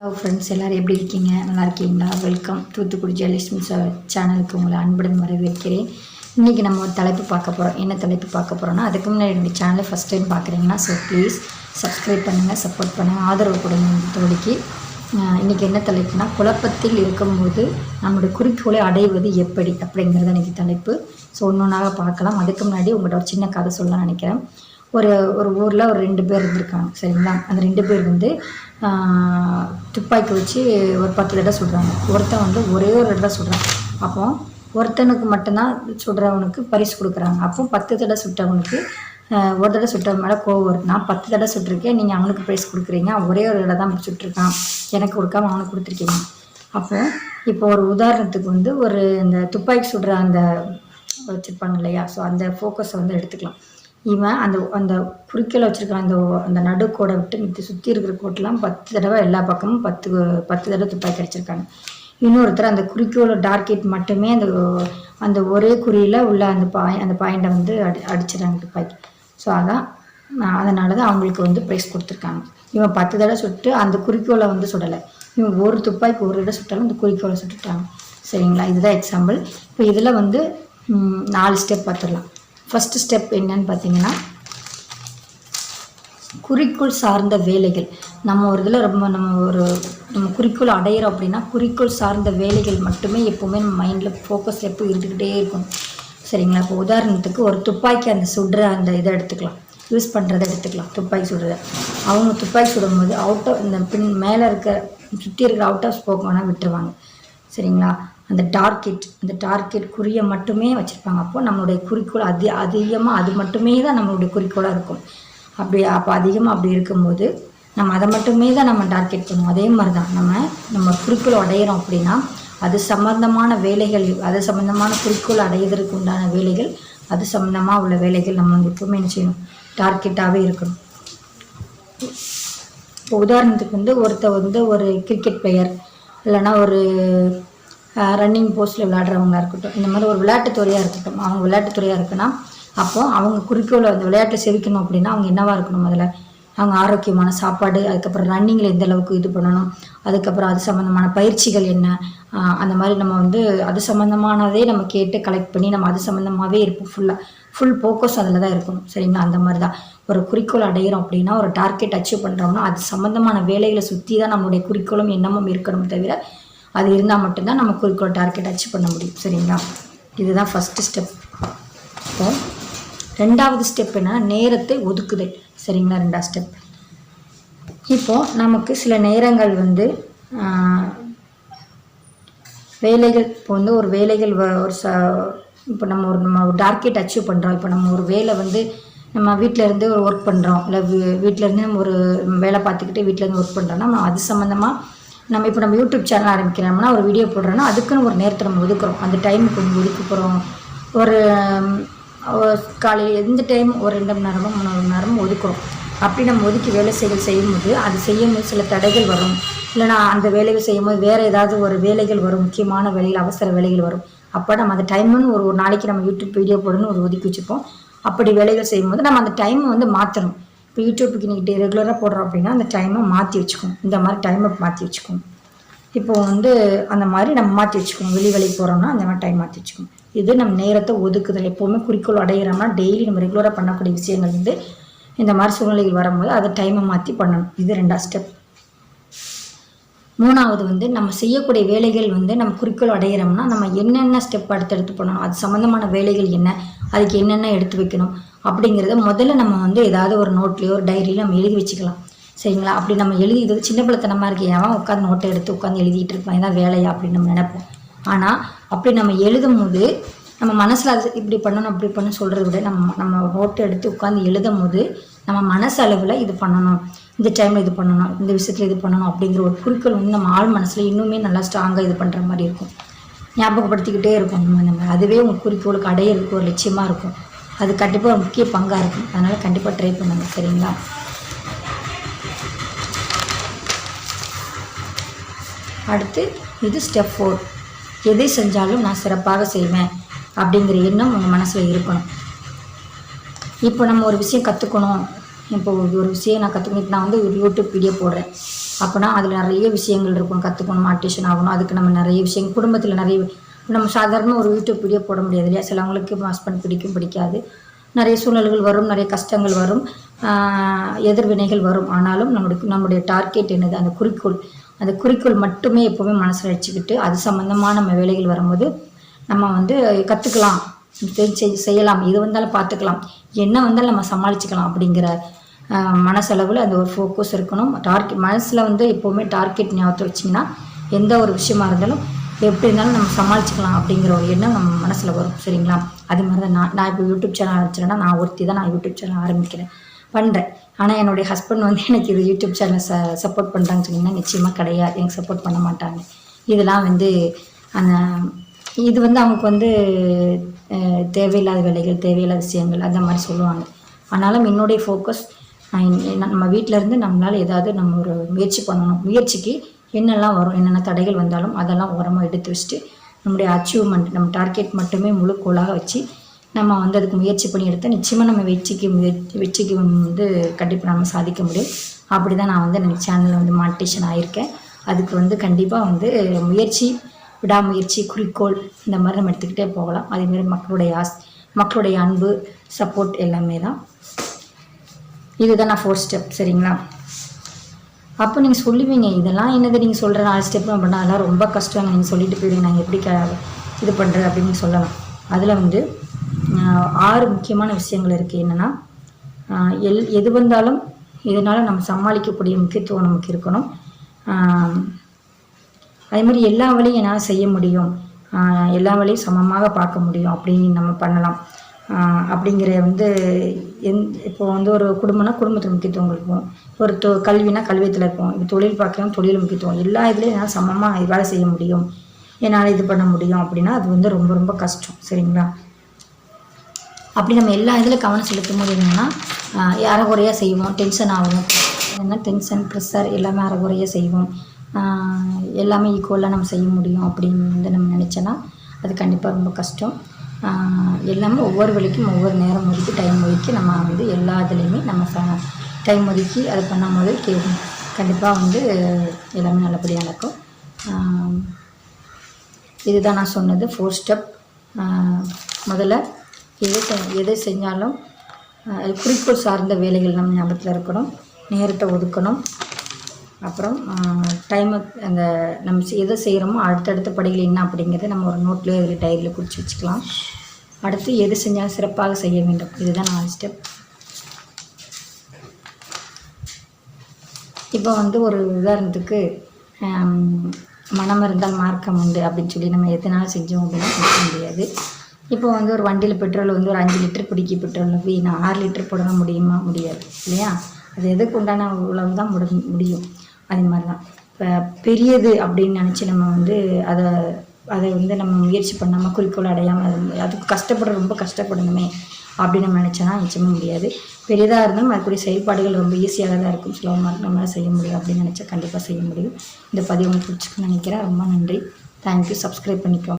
Hello friends எல்லோரும் எப்படி இருக்கீங்க? நல்லா இருக்கீங்களா? வெல்கம் தூத்துக்குடி ஜெயலட்சுமி ச- சேனலுக்கு உங்களை அன்புடன் வரவேற்கிறேன். இன்றைக்கி நம்ம ஒரு தலைப்பு பார்க்க போகிறோம் என்ன தலைப்பு பார்க்க போகிறோம்னா அதுக்கு முன்னாடி இந்த சேனலை ஃபஸ்ட் டைம் பார்க்குறீங்கன்னா ஸோ ப்ளீஸ் சப்ஸ்கிரைப் பண்ணுங்கள் சப்போர்ட் பண்ணுங்கள் ஆதரவு கொடுங்க இந்த தோழிக்கு. இன்றைக்கி என்ன தலைப்புனா குழப்பத்தில் இருக்கும்போது நம்மளுடைய குறிக்கோளை அடைவது எப்படி அப்படிங்கிறது இன்றைக்கி தலைப்பு. ஸோ ஒன்று ஒன்றாக பார்க்கலாம். அதுக்கு முன்னாடி உங்கள்கிட்ட ஒரு சின்ன கதை சொல்ல நினைக்கிறேன். ஒரு ஒரு ஊரில் ஒரு ரெண்டு பேர் இருந்திருக்காங்க சரிங்களா? அந்த ரெண்டு பேர் வந்து துப்பாக்கி வச்சு ஒரு பத்து தடவை சுடுறாங்க. ஒருத்தன் வந்து ஒரே ஒரு தடவை சுடுறான். அப்போ ஒருத்தனுக்கு மட்டும்தான் சுடுறவனுக்கு பரிசு கொடுக்குறாங்க. அப்போ பத்து தடவை சுட்டவனுக்கு ஒரு தடவை சுட்டவன் மேலே கோவம் வருது. நான் பத்து தடவை சுட்டிருக்கேன். நீங்கள் அவனுக்கு பரிசு கொடுக்குறீங்க. ஒரே ஒரு தடவை தான் சுட்டிருக்கான். எனக்கு கொடுக்காம அவனுக்கு கொடுத்துருக்கீங்க. அப்போ இப்போ ஒரு உதாரணத்துக்கு வந்து ஒரு இந்த துப்பாக்கி சுடுற அந்த வச்சுருப்பாங்க இல்லையா? ஸோ அந்த ஃபோக்கஸை வந்து எடுத்துக்கலாம். இவன் அந்த அந்த குறிக்கோளை வச்சுருக்க அந்த அந்த நடுக்கோடை விட்டு மித்த சுற்றி இருக்கிற கோட்டெலாம் பத்து தடவை எல்லா பக்கமும் பத்து பத்து தடவை துப்பாக்கி அடிச்சிருக்காங்க. இன்னொருத்தர் அந்த குறிக்கோளை டார்கெட் மட்டுமே அந்த அந்த ஒரே குறியில் உள்ள அந்த பாய் அந்த பாயிண்டை வந்து அடி அடிச்சிடறாங்க துப்பாக்கி. ஸோ அதான் அதனால தான் அவங்களுக்கு வந்து ப்ரைஸ் கொடுத்துருக்காங்க. இவன் பத்து தடவை சுட்டு அந்த குறிக்கோளை வந்து சுடலை. இவன் ஒரு துப்பாக்கி ஒரு தடவை சுட்டாலும் அந்த குறிக்கோளை சுட்டுட்டாங்க. சரிங்களா? இதுதான் எக்ஸாம்பிள் இப்போ இதில் வந்து நாலு ஸ்டெப் பார்த்துடலாம். ஃபஸ்ட்டு ஸ்டெப் என்னன்னு பார்த்தீங்கன்னா குறிக்கோள் சார்ந்த வேலைகள். நம்ம ஒரு இதில் ரொம்ப நம்ம ஒரு நம்ம குறிக்கோள் அடையிறோம் அப்படின்னா குறிக்கோள் சார்ந்த வேலைகள் மட்டுமே எப்போவுமே நம்ம மைண்டில் ஃபோக்கஸ் எப்போ இருந்துக்கிட்டே இருக்கும். சரிங்களா? இப்போ உதாரணத்துக்கு ஒரு துப்பாக்கி அந்த சுடுற அந்த இதை எடுத்துக்கலாம். யூஸ் பண்ணுறதை எடுத்துக்கலாம். துப்பாக்கி சுடுறத. அவங்க துப்பாக்கி சுடும்போது அவுட் ஆஃப் இந்த பின் மேலே இருக்க சுற்றி இருக்கிற அவுட் ஆஃப் ஸ்போக் வேணால் விட்டுருவாங்க. சரிங்களா? அந்த டார்கெட் அந்த டார்கெட் குறியை மட்டுமே வச்சுருப்பாங்க. அப்போது நம்மளுடைய குறிக்கோள் அதி அதிகமாக அது மட்டுமே தான் நம்மளுடைய குறிக்கோளாக இருக்கும். அப்படி அப்போ அதிகமாக அப்படி இருக்கும்போது நம்ம அதை மட்டுமே தான் நம்ம டார்கெட் பண்ணுவோம். அதே மாதிரி தான் நம்ம நம்ம குறிக்கோள் அடையிறோம் அப்படின்னா அது சம்மந்தமான வேலைகள் அது சம்மந்தமான குறிக்கோள் அடையிறதுக்கு உண்டான வேலைகள் அது சம்மந்தமாக உள்ள வேலைகள் நம்ம வந்து எப்பவுமே என்ன செய்யணும்? டார்கெட்டாகவே இருக்கணும். இப்போ உதாரணத்துக்கு வந்து ஒருத்தர் வந்து ஒரு கிரிக்கெட் பிளேயர் இல்லைன்னா ஒரு ரன்னிங் போஸ்ட்டில் விளையாடுறவங்களா இருக்கட்டும் இந்த மாதிரி ஒரு விளையாட்டு துறையாக இருக்கட்டும் அவங்க விளையாட்டு துறையாக இருக்குன்னா அப்போது அவங்க குறிக்கோளை அந்த விளையாட்டை செவிக்கணும் அப்படின்னா அவங்க என்னவாக இருக்கணும் அதில் அவங்க ஆரோக்கியமான சாப்பாடு அதுக்கப்புறம் ரன்னிங்கில் எந்த அளவுக்கு இது பண்ணணும் அதுக்கப்புறம் அது சம்மந்தமான பயிற்சிகள் என்ன அந்த மாதிரி நம்ம வந்து அது சம்மந்தமானதே நம்ம கேட்டு கலெக்ட் பண்ணி நம்ம அது சம்மந்தமாகவே இருப்போம் ஃபுல்லாக ஃபுல் ஃபோக்கஸ் அதில் தான் இருக்கணும் சரிங்களா? அந்த மாதிரி தான். ஒரு குறிக்கோள் அடையிறோம் அப்படின்னா ஒரு டார்கெட் அச்சீவ் பண்ணுறோம்னா அது சம்மந்தமான வேலைகளை சுற்றி தான் நம்மளுடைய குறிக்கோளும் எண்ணமும் இருக்கணும் தவிர அது இருந்தால் மட்டும்தான் நம்ம குறிக்கோள் டார்கெட் அச்சீவ் பண்ண முடியும் சரிங்களா? இதுதான் ஃபஸ்ட்டு ஸ்டெப் இப்போ ரெண்டாவது ஸ்டெப் என்ன? நேரத்தை ஒதுக்குதல் சரிங்களா? ரெண்டாவது ஸ்டெப் இப்போது நமக்கு சில நேரங்கள் வந்து வேலைகள் இப்போ வந்து ஒரு வேலைகள் வ- ஒரு ச இப்போ நம்ம ஒரு நம்ம ஒரு டார்கெட் அச்சீவ் பண்ணுறோம் இப்போ நம்ம ஒரு வேலை வந்து நம்ம வீட்டில் இருந்து ஒரு ஒர்க் பண்ணுறோம் இல்லை வீட்டில் இருந்து நம்ம ஒரு வேலை பார்த்துக்கிட்டு வீட்டில் இருந்து ஒர்க் பண்ணுறோம்னா நம்ம அது சம்மந்தமாக நம்ம இப்போ நம்ம யூடியூப் சேனல் ஆரம்பிக்கிறோம்னா ஒரு வீடியோ போடுறோன்னா அதுக்குன்னு ஒரு நேரத்தை நம்ம ஒதுக்குறோம். அந்த டைமுக்கு கொஞ்சம் ஒதுக்க போகிறோம் ஒரு காலையில் எந்த டைம் ஒரு ரெண்டு மணி நேரமோ மூணு மணி நேரமும் ஒதுக்குறோம். அப்படி நம்ம ஒதுக்கி வேலை செய்கள் செய்யும்போது அது செய்யும்போது சில தடைகள் வரும். இல்லைனா அந்த வேலைகள் செய்யும்போது வேறு ஏதாவது ஒரு வேலைகள் வரும். முக்கியமான வேலைகள் அவசர வேலைகள் வரும். அப்போ நம்ம அந்த டைம்னு ஒரு ஒரு நாளைக்கு நம்ம யூடியூப் வீடியோ போடணும்னு ஒரு ஒதுக்கி வச்சுப்போம். அப்படி வேலைகள் செய்யும்போது நம்ம அந்த டைமை வந்து மாற்றணும் இப்போ யூடியூப்புக்கு நீங்கள் ரெகுலராக போடுறோம் அப்படின்னா அந்த டைமை மாற்றி வச்சுக்கணும். இந்த மாதிரி டைமை மாற்றி வச்சுக்கணும். இப்போ வந்து அந்த மாதிரி நம்ம மாற்றி வச்சுக்கணும். வெளி வேலைக்கு போகிறோம்னா அந்த மாதிரி டைம் மாற்றி வச்சுக்கணும். இது நம்ம நேரத்தை ஒதுக்குதல். எப்போவுமே குறிக்கோள் அடையிறோம்னா டெய்லி நம்ம ரெகுலராக பண்ணக்கூடிய விஷயங்கள் வந்து இந்த மாதிரி சூழ்நிலைகள் வரும்போது அதை டைமை மாற்றி பண்ணணும். இது ரெண்டாவது ஸ்டெப். மூணாவது வந்து நம்ம செய்யக்கூடிய வேலைகள் வந்து நம்ம குறிக்கோள் அடைகிறோம்னா நம்ம என்னென்ன ஸ்டெப் அடுத்தடுத்து பண்ணணும் அது சம்மந்தமான வேலைகள் என்ன அதுக்கு என்னென்ன எடுத்து வைக்கணும் அப்படிங்கிறத முதல்ல நம்ம வந்து ஏதாவது ஒரு நோட்லேயோ ஒரு டைரியில நம்ம எழுதி வச்சுக்கலாம். சரிங்களா? அப்படி நம்ம எழுதி இது சின்ன பிள்ளைத்தனமாக இருக்கு. ஏன் உட்காந்து நோட்டை எடுத்து உட்காந்து எழுதிட்டு இருப்பான் இதான் வேலையா அப்படின்னு நம்ம நினைப்போம். ஆனால் அப்படி நம்ம எழுதும் போது நம்ம மனசில் அது இப்படி பண்ணணும் அப்படி பண்ணணும் சொல்கிறத விட நம்ம நம்ம நோட்டை எடுத்து உட்காந்து எழுதும் போது நம்ம மனசளவில் இது பண்ணணும். இந்த டைமில் இது பண்ணணும் இந்த விஷயத்தில் இது பண்ணணும் அப்படிங்கிற ஒரு குறிக்கோள் வந்து நம்ம ஆள் மனசில் இன்னுமே நல்லா ஸ்ட்ராங்காக இது பண்ணுற மாதிரி இருக்கும். ஞாபகப்படுத்திக்கிட்டே இருக்கும் நம்ம நம்ம அதுவே உங்கள் குறிக்கோளுக்கு அடையிறதுக்கு ஒரு லட்சியமாக இருக்கும். அது கண்டிப்பாக ஒரு முக்கிய பங்காக இருக்கும். அதனால் கண்டிப்பாக ட்ரை பண்ணுங்கள் சரிங்களா? அடுத்து இது ஸ்டெப் ஃபோர் எதை செஞ்சாலும் நான் சிறப்பாக செய்வேன் அப்படிங்கிற எண்ணம் உங்கள் மனசில் இருக்கணும். இப்போ நம்ம ஒரு விஷயம் கற்றுக்கணும் இப்போ ஒரு விஷயம் நான் கற்றுக்கணும் நான் வந்து ஒரு யூடியூப் வீடியோ போடுறேன். அப்போனா அதில் நிறைய விஷயங்கள் இருக்கும். கற்றுக்கணும் மாட்டிஷன் ஆகணும். அதுக்கு நம்ம நிறைய விஷயங்கள் குடும்பத்தில் நிறைய நம்ம சாதாரணமாக ஒரு யூடியூப் வீடியோ போட முடியாது இல்லையா? சிலவங்களுக்கு ஹஸ்பண்ட் பிடிக்கும் பிடிக்காது. நிறைய சூழல்கள் வரும் நிறைய கஷ்டங்கள் வரும். எதிர்வினைகள் வரும். ஆனாலும் நம்மளுக்கு நம்முடைய டார்கெட் என்னது? அந்த குறிக்கோள். அந்த குறிக்கோள் மட்டுமே எப்போவுமே மனசில் வச்சுக்கிட்டு அது சம்மந்தமாக நம்ம வேலைகள் வரும்போது நம்ம வந்து கற்றுக்கலாம் செய்யலாம். இது வந்தாலும் பார்த்துக்கலாம். என்ன வந்தாலும் நம்ம சமாளிச்சுக்கலாம் அப்படிங்கிற மனசளவில் அந்த ஒரு ஃபோக்கஸ் இருக்கணும். டார்கெட் மனசில் வந்து எப்போவுமே டார்கெட் ஞாபகத்தை வச்சிங்கன்னா எந்த ஒரு விஷயமா இருந்தாலும் எப்படி இருந்தாலும் நம்ம சமாளிச்சுக்கலாம் அப்படிங்கிற ஒரு எண்ணம் நம்ம மனசில் வரும். சரிங்களா? அது மாதிரி தான் நான் நான் இப்போ யூடியூப் சேனல் ஆரம்பிச்சிட்டேன்னா நான் ஒருத்தி தான் நான் யூடியூப் சேனல் ஆரம்பிக்கிறேன். பண்ணுறேன் ஆனால் என்னுடைய ஹஸ்பண்ட் வந்து எனக்கு இது யூடியூப் சேனல் ச சப்போர்ட் பண்ணுறாங்கன்னு சொன்னிங்கன்னா நிச்சயமாக கிடையாது. எனக்கு சப்போர்ட் பண்ண மாட்டாங்க. இதெல்லாம் வந்து அந்த இது வந்து அவங்களுக்கு வந்து தேவையில்லாத வேலைகள் தேவையில்லாத விஷயங்கள் அந்த மாதிரி சொல்லுவாங்க. ஆனாலும் என்னுடைய ஃபோக்கஸ் நம்ம வீட்டில் இருந்து நம்மளால் ஏதாவது நம்ம ஒரு முயற்சி பண்ணணும். முயற்சிக்கு என்னெல்லாம் வரும் என்னென்ன தடைகள் வந்தாலும் அதெல்லாம் உரமாக எடுத்து வச்சுட்டு நம்முடைய அச்சீவ்மெண்ட் நம்ம டார்கெட் மட்டுமே முழு கோலாக வச்சு நம்ம வந்து அதுக்கு முயற்சி பண்ணி எடுத்தால் நிச்சயமாக நம்ம வெற்றிக்கு முயற்சி வெற்றிக்கு வந்து கண்டிப்பாக நம்ம சாதிக்க முடியும். அப்படி தான் நான் வந்து எனக்கு சேனலில் வந்து மாட்டிஷன் ஆகியிருக்கேன் அதுக்கு வந்து கண்டிப்பாக வந்து முயற்சி விடாமுயற்சி குறிக்கோள் இந்த மாதிரி நம்ம எடுத்துக்கிட்டே போகலாம். அதேமாரி மக்களுடைய ஆஸ் மக்களுடைய அன்பு சப்போர்ட் எல்லாமே தான். இதுதான் நான் ஃபோர் ஸ்டெப் சரிங்களா? அப்போ நீங்கள் சொல்லுவீங்க இதெல்லாம் என்னது? நீங்கள் சொல்கிற நாலு ஸ்டெப் பண்ணால் அதெல்லாம் ரொம்ப கஷ்டம் நீங்கள் சொல்லிட்டு போயிடுங்க நாங்கள் எப்படி க இது பண்ணுறது அப்படின்னு சொல்லலாம். அதில் வந்து ஆறு முக்கியமான விஷயங்கள் இருக்குது என்னென்னா எல் எது வந்தாலும் இதனால் நம்ம சமாளிக்கக்கூடிய முக்கியத்துவம் நமக்கு இருக்கணும். அதே மாதிரி எல்லா வேலையும் என்னால் செய்ய முடியும். எல்லா வேலையும் சமமாக பார்க்க முடியும். அப்படின்னு நம்ம பண்ணலாம். அப்படிங்கிற வந்து எந் இப்போ வந்து ஒரு குடும்பம்னா குடும்பத்துக்கு முக்கியத்துவம் கொடுப்போம். ஒரு தொ கல்வினா கல்வியத்தில் இருப்போம். இப்போ தொழில் பார்க்கலாம் தொழில் முக்கியத்துவம். எல்லா இதுலேயும் என்னால் சமமாக வேலை செய்ய முடியும். என்னால் இது பண்ண முடியும் அப்படின்னா அது வந்து ரொம்ப ரொம்ப கஷ்டம். சரிங்களா? அப்படி நம்ம எல்லா இதில் கவனம் செலுத்தும் போது என்னென்னா அறகுறையாக செய்வோம். டென்ஷன் ஆகும் என்ன டென்ஷன் ப்ரெஷர் எல்லாமே அறகுறையாக செய்வோம். எல்லாமே ஈக்குவலாக நம்ம செய்ய முடியும் அப்படின்னு வந்து நம்ம நினச்சோன்னா அது கண்டிப்பாக ரொம்ப கஷ்டம். எல்லாமே ஒவ்வொரு வேலைக்கும் ஒவ்வொரு நேரம் ஒதுக்கி டைம் ஒதுக்கி நம்ம வந்து எல்லா இதுலேயுமே நம்ம டைம் ஒதுக்கி அது பண்ணும்போது கே கண்டிப்பாக வந்து எல்லாமே நல்லபடியாக நடக்கும். இதுதான் நான் சொன்னது. ஃபோர் ஸ்டெப் முதல்ல எது செ- எது செஞ்சாலும் அது குறிக்கோள் சார்ந்த வேலைகள் நம்ம ஞாபகத்தில் இருக்கணும். நேரத்தை ஒதுக்கணும். அப்புறம் டைமை அந்த நம்ம எதை செய்கிறோமோ அடுத்தடுத்த படிகள் என்ன அப்படிங்கிறத நம்ம ஒரு நோட்லேயோ இதில் டைரியில் குறித்து வச்சுக்கலாம். அடுத்து எது செஞ்சாலும் சிறப்பாக செய்ய வேண்டும். இதுதான் நாலு ஸ்டெப் இப்போ வந்து ஒரு உதாரணத்துக்கு மனம் இருந்தால் மார்க்கம் உண்டு அப்படின்னு சொல்லி நம்ம எத்தனாலும் செஞ்சோம் அப்படின்னா செய்ய முடியாது. இப்போ வந்து ஒரு வண்டியில் பெட்ரோல் வந்து ஒரு அஞ்சு லிட்டர் பிடிக்கி பெட்ரோல் வீணா ஆறு லிட்டர் போட முடியுமா? முடியாது. இல்லையா? அது எதுக்கு உண்டான உழவு தான் முடி முடியும். அதே மாதிரி தான் இப்போ பெரியது அப்படின்னு நினச்சி நம்ம வந்து அதை அதை வந்து நம்ம முயற்சி பண்ணாமல் குறிக்கோள் அடையாமல் அது அதுக்கு கஷ்டப்பட ரொம்ப கஷ்டப்படணுமே அப்படின்னு நம்ம நினச்சோன்னா நிச்சயமாக முடியாது. பெரியதாக இருந்தாலும் அதுக்குரிய செயல்பாடுகள் ரொம்ப ஈஸியாக தான் இருக்கும். சுலபமாக இருக்கும். நம்மளால் செய்ய முடியும் அப்படின்னு நினச்சா கண்டிப்பாக செய்ய முடியும். இந்த பதிவு உங்களுக்கு பிடிச்சிக்கணும்னு நினைக்கிறேன். ரொம்ப நன்றி. தேங்க்யூ சப்ஸ்கிரைப் பண்ணிக்கோ